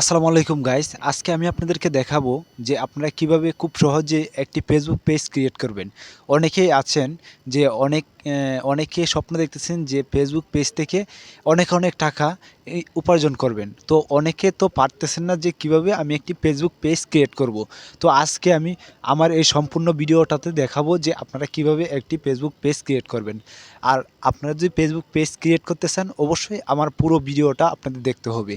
আসসালামু আলাইকুম গাইস আজকে আমি আপনাদেরকে দেখাবো যে আপনারা কীভাবে খুব সহজে একটি ফেসবুক পেজ ক্রিয়েট করবেন। অনেকেই আছেন যে অনেক অনেকে স্বপ্ন দেখতেছেন যে ফেসবুক পেজ থেকে অনেক অনেক টাকা উপার্জন করবেন। তো অনেকে তো পারতেছেন না যে কীভাবে আমি একটি ফেসবুক পেজ ক্রিয়েট করব। তো আজকে আমি আমার এই সম্পূর্ণ ভিডিওটাতে দেখাবো যে আপনারা কীভাবে একটি ফেসবুক পেজ ক্রিয়েট করবেন। আর আপনারা যদি ফেসবুক পেজ ক্রিয়েট করতে চান, অবশ্যই আমার পুরো ভিডিওটা আপনাদের দেখতে হবে।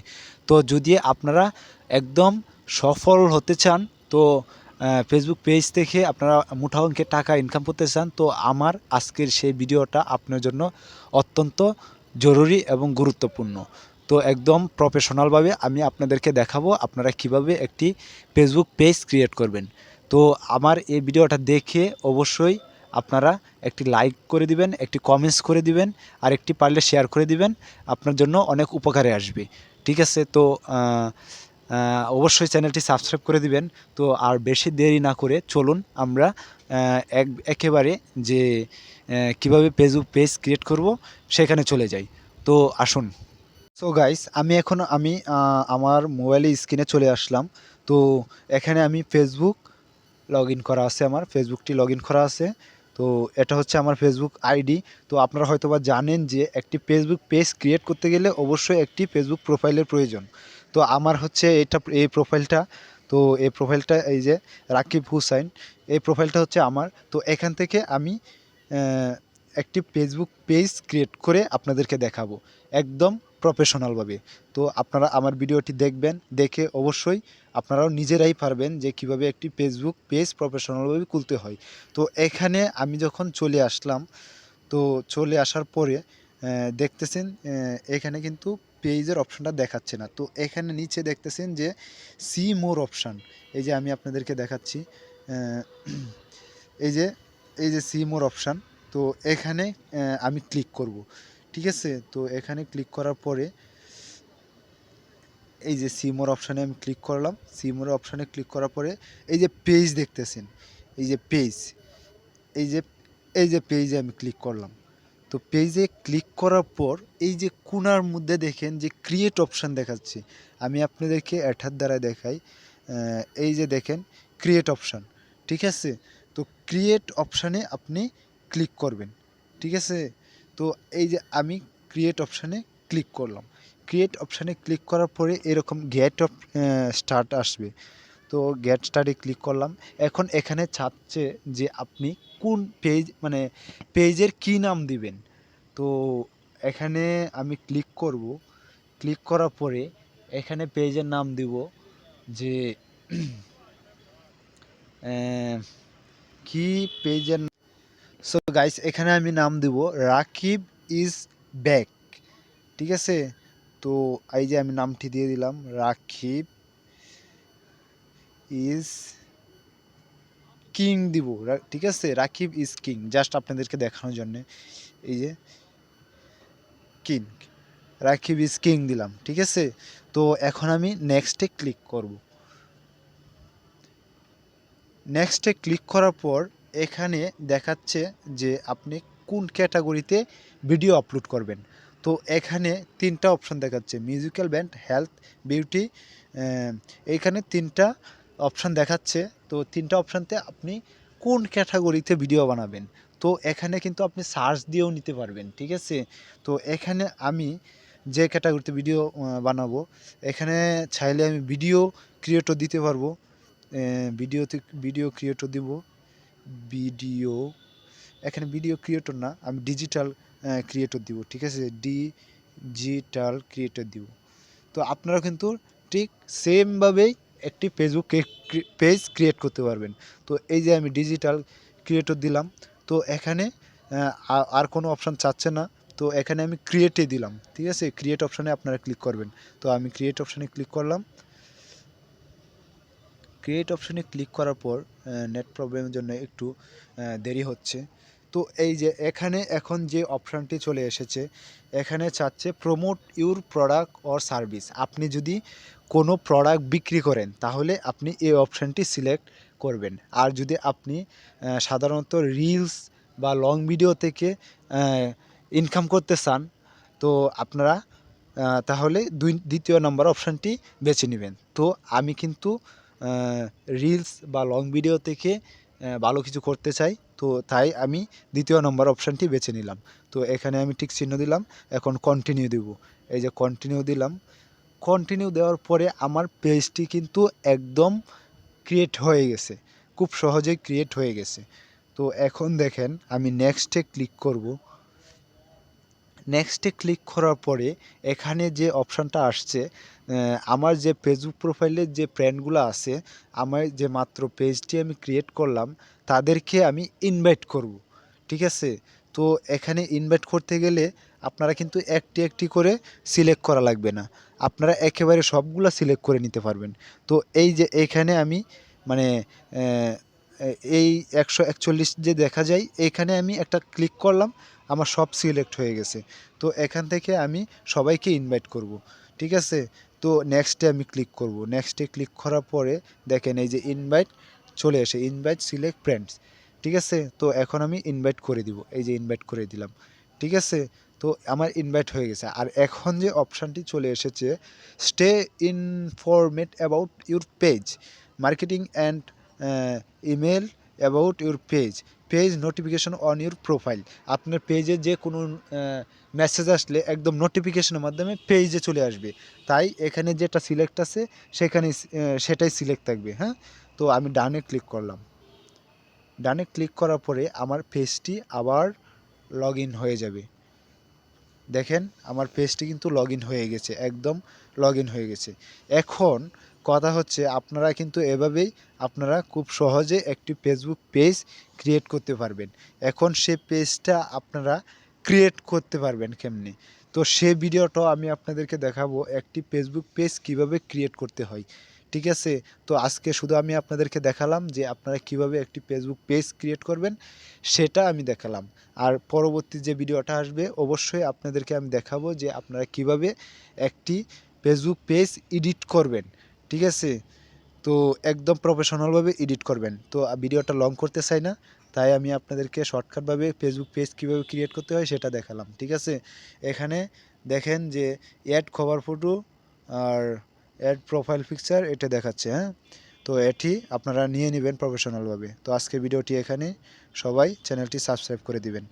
তো যদি আপনারা একদম সফল হতে চান, তো ফেসবুক পেজ থেকে আপনারা মুঠা অঙ্কের টাকা ইনকাম করতে চান, তো আমার আজকের সেই ভিডিওটা আপনার জন্য অত্যন্ত জরুরি এবং গুরুত্বপূর্ণ। তো একদম প্রফেশনালভাবে আমি আপনাদেরকে দেখাবো আপনারা কীভাবে একটি ফেসবুক পেজ ক্রিয়েট করবেন। তো আমার এই ভিডিওটা দেখে অবশ্যই আপনারা একটি লাইক করে দিবেন, একটি কমেন্টস করে দিবেন, আর একটি পারলে শেয়ার করে দিবেন, আপনার জন্য অনেক উপকারে আসবে। ঠিক আছে, তো অবশ্যই চ্যানেলটি সাবস্ক্রাইব করে দিবেন। তো আর বেশি দেরি না করে চলুন আমরা এক, একেবারে যে কীভাবে ফেসবুক পেজ ক্রিয়েট করব সেখানে চলে যাই। তো আসুন। সো গাইস আমি এখন, আমি আমার মোবাইলে স্ক্রিনে চলে আসলাম। তো এখানে আমি ফেসবুক লগ করা আছে আমার ফেসবুকটি লগ করা আছে। তো এটা হচ্ছে আমার ফেসবুক আইডি তো আপনারা হয়তোবা জানেন যে একটি ফেসবুক পেজ ক্রিয়েট করতে গেলে অবশ্যই একটি ফেসবুক প্রোফাইলের প্রয়োজন। তো আমার হচ্ছে এটা, এই প্রোফাইলটা তো এই প্রোফাইলটা এই যে রাকিব হুসাইন, এই প্রোফাইলটা হচ্ছে আমার। তো এখান থেকে আমি একটি ফেসবুক পেজ ক্রিয়েট করে আপনাদেরকে দেখাবো, একদম প্রফেশনালভাবে তো আপনারা আমার ভিডিওটি দেখবেন, দেখে অবশ্যই আপনারাও নিজেরাই পারবেন যে কীভাবে একটি ফেসবুক পেজ প্রফেশনালভাবে খুলতে হয়। তো এখানে আমি যখন চলে আসলাম, তো চলে আসার পরে দেখতেছেন এখানে কিন্তু পেজের অপশনটা দেখাচ্ছে না। তো এখানে নিচে দেখতেছেন যে, সি মোর অপশান। এই যে আমি আপনাদেরকে দেখাচ্ছি এই যে এই যে সি মোর অপশান, তো এখানে আমি ক্লিক করব। ঠিক আছে? তো এখানে ক্লিক করার পরে, এই যে সিমোর অপশানে আমি ক্লিক করলাম। সিমোর অপশানে ক্লিক করার পরে, এই যে পেজ দেখতেছেন, এই যে পেজ, এই যে এই যে পেজে আমি ক্লিক করলাম। তো পেজে ক্লিক করার পর এই যে কোনার মধ্যে দেখেন যে ক্রিয়েট অপশান দেখাচ্ছে, আমি আপনাদেরকে এটার দ্বারা দেখাই এই যে দেখেন ক্রিয়েট অপশান ঠিক আছে? তো ক্রিয়েট অপশানে আপনি ক্লিক করবেন, ঠিক আছে? তো এই যে আমি ক্রিয়েট অপশানে ক্লিক করলাম ক্রিয়েট অপশানে ক্লিক করার পরে এরকম গেট অফ স্টার্ট আসবে, তো গেট স্টার্টে ক্লিক করলাম, এখন এখানে চাচ্ছে যে আপনি কোন পেজ মানে পেজের কী নাম দিবেন? তো এখানে আমি ক্লিক করব। ক্লিক করার পরে এখানে পেজের নাম দিব যে কি পেজের সো গাইস এখানে আমি নাম দিব, রাকিব ইজ ব্যাক ঠিক আছে? তো এই যে আমি নামটি দিয়ে দিলাম, রাকিব ইজ কিং দিব ঠিক আছে? রাকিব ইজ কিং জাস্ট আপনাদেরকে দেখানোর জন্য। এই যে কিং রাকিব ইজ কিং দিলাম, ঠিক আছে? তো এখন আমি নেক্সটে ক্লিক করব। নেক্সটে ক্লিক করার পর এখানে দেখাচ্ছে যে আপনি কোন ক্যাটাগরিতে ভিডিও আপলোড করবেন। তো এখানে তিনটা অপশন দেখাচ্ছে মিউজিক্যাল ব্যান্ড হেলথ বিউটি এইখানে তিনটা অপশন দেখাচ্ছে। তো তিনটা অপশানতে আপনি কোন ক্যাটাগরিতে ভিডিও বানাবেন? তো এখানে কিন্তু আপনি সার্চ দিয়েও নিতে পারবেন, ঠিক আছে? তো এখানে আমি যে ক্যাটাগরিতে ভিডিও বানাবো, এখানে চাইলে আমি ভিডিও ক্রিয়েটর দিতে পারব। ভিডিওতে ভিডিও ক্রিয়েটর দিব। ভিডিও এখানে ভিডিও ক্রিয়েটর না, আমি ডিজিটাল ক্রিয়েটর দিব, ঠিক আছে? ডিজিটাল ক্রিয়েটর দিব। তো আপনারা কিন্তু ঠিক সেমভাবেই একটি ফেসবুক পেজ ক্রিয়েট করতে পারবেন। তো এই যে আমি ডিজিটাল ক্রিয়েটর দিলাম, তো এখানে আর কোনো অপশান চাচ্ছে না। তো এখানে আমি ক্রিয়েটে দিলাম, ঠিক আছে? ক্রিয়েট অপশানে আপনারা ক্লিক করবেন। তো আমি ক্রিয়েট অপশানে ক্লিক করলাম। ক্রিয়েট অপশানে ক্লিক করার পর নেট প্রবলেমের জন্য একটু দেরি হচ্ছে। তো এই যে এখানে এখন যে অপশানটি চলে এসেছে, এখানে চাচ্ছে promote your product or service আপনি যদি কোনো প্রোডাক্ট বিক্রি করেন, তাহলে আপনি এই অপশানটি সিলেক্ট করবেন। আর যদি আপনি সাধারণত রিলস বা লং ভিডিও থেকে ইনকাম করতে চান, তো আপনারা তাহলে দুই, দ্বিতীয় নম্বর অপশানটি বেছে নেবেন। তো আমি কিন্তু রিলস বা লং ভিডিও থেকে ভালো কিছু করতে চাই, তো তাই আমি দ্বিতীয় নম্বর অপশানটি বেছে নিলাম। তো এখানে আমি ঠিক চিহ্ন দিলাম, এখন কন্টিনিউ দেব। এই যে কন্টিনিউ দিলাম কন্টিনিউ দেওয়ার পরে আমার পেজটি কিন্তু একদম ক্রিয়েট হয়ে গেছে। খুব সহজেই ক্রিয়েট হয়ে গেছে। তো এখন দেখেন, আমি নেক্সটে ক্লিক করব। নেক্সটে ক্লিক করার পরে এখানে যে অপশানটা আসছে আমার যে ফেসবুক প্রোফাইলের যে ফ্রেন্ডগুলো আছে, আমার যে মাত্র পেজটি আমি ক্রিয়েট করলাম, তাদেরকে আমি ইনভাইট করব। ঠিক আছে? তো এখানে ইনভাইট করতে গেলে আপনারা কিন্তু একটি একটি করে সিলেক্ট করা লাগবে না। আপনারা একেবারে সবগুলো সিলেক্ট করে নিতে পারবেন। তো এই যে এখানে আমি মানে এই একশো একচল্লিশ যে দেখা যায়, এখানে আমি একটা ক্লিক করলাম, আমার সব সিলেক্ট হয়ে গেছে। তো এখান থেকে আমি সবাইকে ইনভাইট করব। ঠিক আছে? তো নেক্সটে আমি ক্লিক করব। নেক্সটে ক্লিক করার পরে দেখেন এই যে ইনভাইট চলে আসে ইনভাইট সিলেক্ট ফ্রেন্ডস ঠিক আছে? তো এখন আমি ইনভাইট করে দিব। এই যে ইনভাইট করে দিলাম। ঠিক আছে? তো আমার ইনভাইট হয়ে গেছে। আর এখন যে অপশানটি চলে এসেছে stay informed about your page marketing and email about your page page notification on your profile আপনার পেজে যে কোনো মেসেজ আসলে একদম নোটিফিকেশনের মাধ্যমে পেজে চলে আসবে। তাই এখানে যেটা সিলেক্ট আছে, সেখানে সেটাই সিলেক্ট থাকবে হ্যাঁ? তো আমি ডানে ক্লিক করলাম। ডানে ক্লিক করার পরে আমার পেজটি আবার লগ হয়ে যাবে। দেখেন, আমার পেজটি কিন্তু লগ হয়ে গেছে, একদম লগ হয়ে গেছে। এখন কথা হচ্ছে, আপনারা কিন্তু এভাবেই আপনারা খুব সহজে একটি ফেসবুক পেজ ক্রিয়েট করতে পারবেন। এখন সে পেজটা আপনারা ক্রিয়েট করতে পারবেন কেমনি? তো সে ভিডিওটাও আমি আপনাদেরকে দেখাবো, একটি ফেসবুক পেজ কীভাবে ক্রিয়েট করতে হয়। ঠিক আছে? তো আজকে শুধু আমি আপনাদেরকে দেখালাম যে আপনারা কীভাবে একটি ফেসবুক পেজ ক্রিয়েট করবেন, সেটা আমি দেখালাম। আর পরবর্তী যে ভিডিওটা আসবে, অবশ্যই আপনাদেরকে আমি দেখাবো যে আপনারা কীভাবে একটি ফেসবুক পেজ এডিট করবেন, ঠিক আছে? তো একদম প্রফেশনালভাবে এডিট করবেন। তো ভিডিওটা লং করতে চাই না, তাই আমি আপনাদেরকে শর্টকাটভাবে ফেসবুক পেজ কীভাবে ক্রিয়েট করতে হয়, সেটা দেখালাম, ঠিক আছে? এখানে দেখেন যে অ্যাড কভার ফটো আর অ্যাড প্রোফাইল পিকচার এটা দেখাচ্ছে হ্যাঁ? তো এটি আপনারা নিয়ে নেবেন প্রফেশনালভাবে তো আজকে ভিডিওটি এখানে। সবাই চ্যানেলটি সাবস্ক্রাইব করে দিবেন।